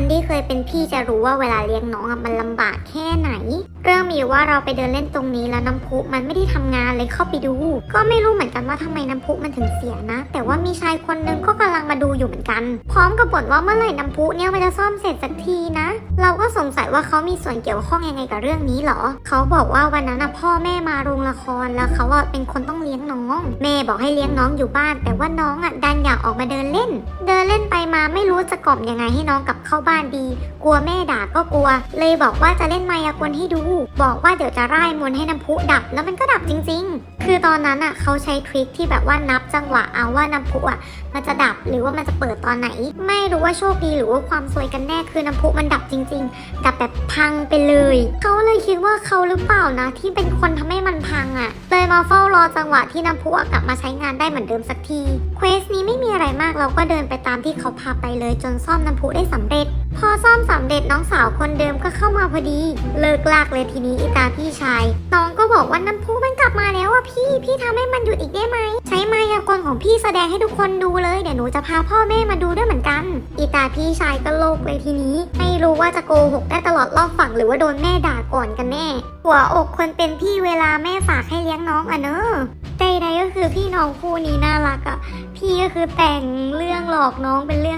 คนที่เคยเป็นพี่จะรู้ว่าเวลาเลี้ยงน้องอะมันลำบากแค่ไหน เรื่อง มีว่าเราไปเดินเล่นตรงนี้แล้วน้ำพุมันไม่ได้ทำงานเลยเข้าไปดู ก็ไม่รู้เหมือนกันว่าทำไมน้ำพุมันถึงเสียนะ แต่ว่ามีชายคนนึงก็กำลังมาดูอยู่เหมือนกัน พร้อมกับบ่นว่าเมื่อไหร่น้ำพุเนี่ยมันจะซ่อมเสร็จสักทีนะ เราก็สงสัยว่าเขามีส่วนเกี่ยวข้องยังไงกับเรื่องนี้เหรอ เขาบอกว่าวันนั้นนะพ่อแม่มาโรงละครแล้วเขาเป็นคนต้องเลี้ยงน้อง แม่บอกให้เลี้ยงน้องอยู่บ้าน แต่ว่าน้องอะดันอยากออกมาเดินเล่น เดินเล่นไปมาไม่รู้จะกล่อมยังไงให้น้องกลับเข้าบ้านดี กลัวแม่ด่าก็กลัว เลยบอกว่าจะเล่นมายากลให้ดูบอกว่าเดี๋ยวจะร่ายมนให้น้ำพุดับ แล้วมันก็ดับจริง ๆ คือตอนนั้นอะเขาใช้ทริคที่แบบว่านับจังหวะเอาว่าน้ำพุอะมันจะดับหรือว่ามันจะเปิดตอนไหน ไม่รู้ว่าโชคดีหรือว่าความซวยกันแน่คือน้ำพุมันดับจริง ๆ ดับแบบพังไปเลยเขาเลยคิดว่าเขาหรือเปล่านะ ที่เป็นคนทำให้มันพังอะเลยมาเฝ้ารอจังหวะที่น้ำพุกลับมาใช้งานได้เหมือนเดิมสักทีเควสนี้ไม่มี มากเราก็เดินไปตามที่เขาพาไปเลยจนซ่อมน้ำพุได้สำเร็จ พอซ่อมสำเร็จน้องสาวคนเดิมก็เข้ามาพอดี เลิกลากเลยทีนี้อีตาพี่ชายน้องก็บอกว่าน้ำพุมันกลับมาแล้วอะพี่พี่ทำให้มันหยุดอีกได้ไหมใช้มายากลของพี่แสดงให้ทุกคนดูเลยเดี๋ยวหนูจะพาพ่อแม่มาดูด้วยเหมือนกัน อีตาพี่ชายก็โลกเลยทีนี้ไม่รู้ว่าจะโกหกได้ตลอดรอบฝั่งหรือว่าโดนแม่ด่าก่อนกันแน่หัวอกคนเป็นพี่เวลาแม่ฝากให้เลี้ยงน้องอะเนอะ ดๆก็คือพี่น้องคู่นี้น่ารักอะพี่ก็คือแต่งเรื่องหลอกน้องเป็นเรื่อง